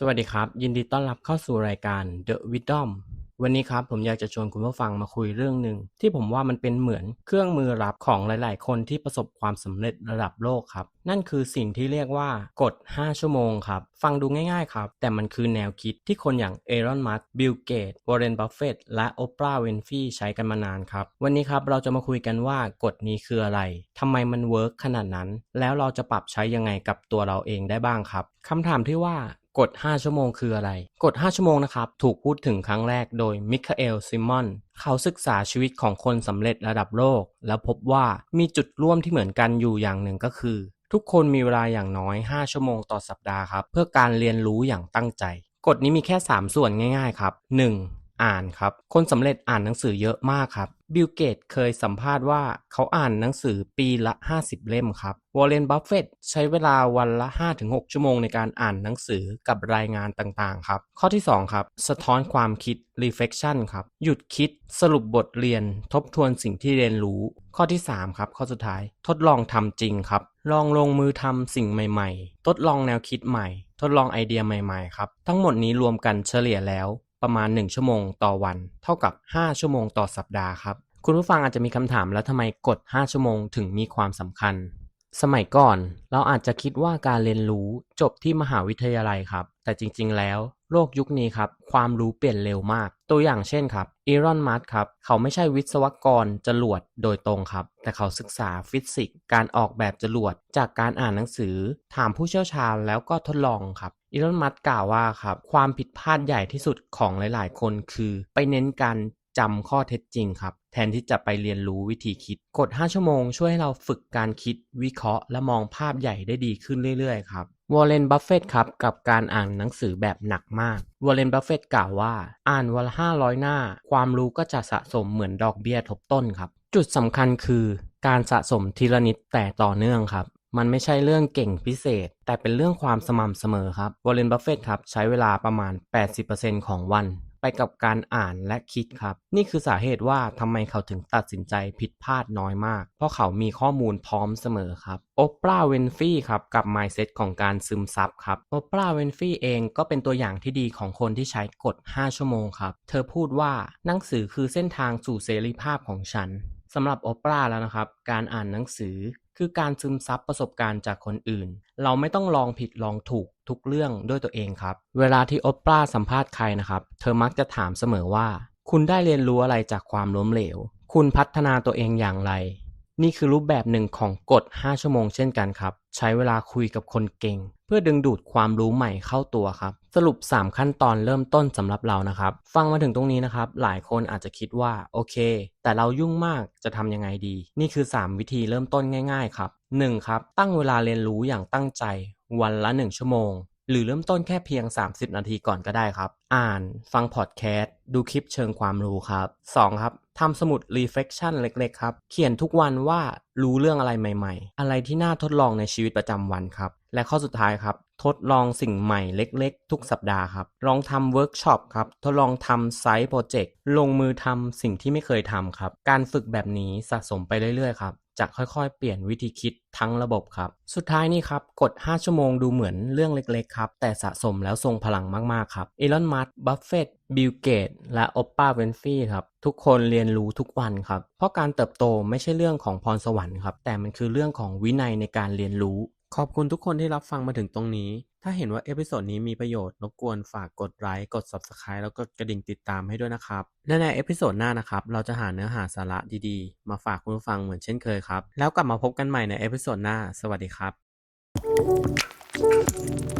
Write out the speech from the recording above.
สวัสดีครับ ยินดีต้อนรับเข้าสู่รายการ The Wisdom วันนี้ครับผมอยากจะชวนคุณผู้ฟังมาคุยเรื่องหนึ่งที่ผมว่ามันเป็นเหมือนเครื่องมือลับของหลาย ๆ คนที่ประสบความสำเร็จระดับโลกครับ นั่นคือสิ่งที่เรียกว่ากฎ 5 ชั่วโมงครับ ฟังดูง่าย ๆ ครับ แต่มันคือแนวคิดที่คนอย่างเอรอนมัสก์บิลเกตวอร์เรนบัฟเฟตและโอปราห์เวนฟรีใช้กันมานานครับ วันนี้ครับเราจะมาคุยกันว่ากฎนี้คืออะไรทำไมมันเวิร์กขนาดนั้น แล้วเราจะปรับใช้ยังไงกับตัวเราเองได้บ้างครับคำถามที่ว่า กฎ 5 ชั่วโมงคืออะไร กฎ 5 ชั่วโมงนะครับ ถูกพูดถึงครั้งแรกโดยมิคาเอลซิมอน เขาศึกษาชีวิตของคนสำเร็จระดับโลก แล้วพบว่ามีจุดร่วมที่เหมือนกันอยู่อย่างหนึ่งก็คือ ทุกคนมีเวลาอย่างน้อย 5 ชั่วโมงต่อสัปดาห์ครับ เพื่อการเรียนรู้อย่างตั้งใจ กฎนี้มีแค่ 3 ส่วนง่าย ๆ ครับ 1. อ่านครับ คนสำเร็จอ่านหนังสือเยอะมากครับ บิล เกตเคยสัมภาษณ์ว่าเขาอ่านหนังสือปีละ 50 เล่มครับ วอร์เรน บัฟเฟตใช้เวลาวันละ 5-6 ชั่วโมงในการอ่านหนังสือกับรายงานต่างๆ ครับ ข้อที่ 2 ครับ สะท้อนความคิด reflection ครับ หยุดคิด สรุปบทเรียน ทบทวนสิ่งที่เรียนรู้ ข้อที่ 3 ครับ ข้อสุดท้าย ทดลองทำจริงครับ ลองลงมือทำสิ่งใหม่ ๆ ทดลองแนวคิดใหม่ ทดลองไอเดียใหม่ ๆ ครับ ทั้งหมดนี้รวมกันเฉลี่ยแล้ว ประมาณ 1 ชั่วโมงต่อวัน เท่ากับ 5 ชั่วโมงต่อสัปดาห์ครับ คุณผู้ฟังอาจจะมีคำถามแล้วทำไมกฎ5ชั่วโมงถึงมีความสำคัญ สมัยก่อนเราอาจจะคิดว่าการเรียนรู้จบที่มหาวิทยาลัยครับ แต่จริง ๆ แล้วโลกยุคนี้ครับ ความรู้เปลี่ยนเร็วมาก ตัวอย่างเช่นครับอีรอนมัสครับ เขาไม่ใช่วิศวกรจรวดโดยตรงครับ แต่เขาศึกษาฟิสิกส์การออกแบบจรวด จากการอ่านหนังสือ ถามผู้เชี่ยวชาญแล้วก็ทดลองครับ อีลอน มัสก์กล่าวว่าครับ ความผิดพลาดใหญ่ที่สุดของหลาย ๆ คนคือไปเน้นการจำข้อเท็จจริงครับ แทนที่จะไปเรียนรู้วิธีคิดกฎ5ชั่วโมงช่วยให้เราฝึกการคิดวิเคราะห์ และมองภาพใหญ่ได้ดีขึ้นเรื่อย ๆ ครับวอร์เรนบัฟเฟตครับ กับการอ่านหนังสือแบบหนักมากวอร์เรนบัฟเฟตกล่าวว่า อ่านวันละ500 หน้า ความรู้ก็จะสะสมเหมือนดอกเบี้ยทบต้นครับ จุดสำคัญคือ การสะสมทีละนิดแต่ต่อเนื่องครับ มันไม่ใช่เรื่องเก่งพิเศษ แต่เป็นเรื่องความสม่ำเสมอครับวอร์เรนบัฟเฟตครับใช้เวลาประมาณ 80%ของวัน ไปกับการอ่านและคิดครับ นี่คือสาเหตุว่าทำไมเขาถึงตัดสินใจผิดพลาดน้อยมาก เพราะเขามีข้อมูลพร้อมเสมอครับโอปราเวนฟรีครับกับ mindset ของการซึมซับครับโอปราเวนฟรีเองก็เป็นตัวอย่างที่ดีของคนที่ใช้กฎ 5 ชั่วโมงครับ เธอพูดว่าหนังสือคือเส้นทางสู่เสรีภาพของฉัน สำหรับโอปราแล้วนะครับ การอ่านหนังสือคือการซึมซับประสบการณ์จากคนอื่น เราไม่ต้องลองผิดลองถูกทุกเรื่องด้วยตัวเองครับ เวลาที่โอปราสัมภาษณ์ใครนะครับ เธอมักจะถามเสมอว่า คุณได้เรียนรู้อะไรจากความล้มเหลว คุณพัฒนาตัวเองอย่างไร นี่คือรูปแบบหนึ่งของกฎ 5 ชั่วโมงเช่นกันครับ ใช้เวลาคุยกับคนเก่ง เพื่อดึงดูดความรู้ใหม่เข้าตัวครับ สรุป 3 ขั้นตอนเริ่มต้นสำหรับเรานะครับ ฟังมาถึงตรงนี้นะครับ หลายคนอาจจะคิดว่าโอเค แต่เรายุ่งมากจะทำยังไงดี นี่คือ 3 วิธีเริ่มต้นง่าย ๆ ครับ 1. ครับตั้งเวลาเรียนรู้อย่างตั้งใจ วันละ 1 ชั่วโมง หรือเริ่มต้นแค่เพียง 30 นาทีก่อนก็ได้ครับ อ่าน ฟังพอดแคสต์ ดูคลิปเชิงความรู้ครับ 2. ครับทำสมุด reflection เล็กๆ ครับ เขียนทุกวันว่ารู้เรื่องอะไรใหม่ๆ อะไรที่น่าทดลองในชีวิตประจำวันครับ และข้อสุดท้ายครับ ทดลองสิ่งใหม่เล็กๆ ทุกสัปดาห์ครับ ลองทำเวิร์กช็อปครับ ทดลองทำไซต์โปรเจกต์ ลงมือทำสิ่งที่ไม่เคยทำครับ การฝึกแบบนี้สะสมไปเรื่อยๆ ครับ จะค่อยๆ เปลี่ยนวิธีคิดทั้งระบบครับ สุดท้ายนี่ครับ กด 5 ชั่วโมงดูเหมือนเรื่องเล็กๆ ครับ แต่สะสมแล้วทรงพลังมากๆ ครับอีลอน มัสก์บัฟเฟตบิล เกต และโอปราเวนฟี่ครับ ทุกคนเรียนรู้ทุกวันครับ เพราะการเติบโตไม่ใช่เรื่องของพรสวรรค์ครับ แต่มันคือเรื่องของวินัยในการเรียนรู้ ขอบคุณทุกคนที่รับฟังมาถึงตรงนี้ ถ้าเห็นว่าเอพิโซดนี้มีประโยชน์รบกวนฝากกดไลค์กด Subscribe แล้วก็กระดิ่งติดตามให้ด้วยนะครับ และในเอพิโซดหน้านะครับ เราจะหาเนื้อหาสาระดีๆ มาฝากคุณผู้ฟังเหมือนเช่นเคยครับ แล้วกลับมาพบกันใหม่ในเอพิโซดหน้า สวัสดีครับ Thank you.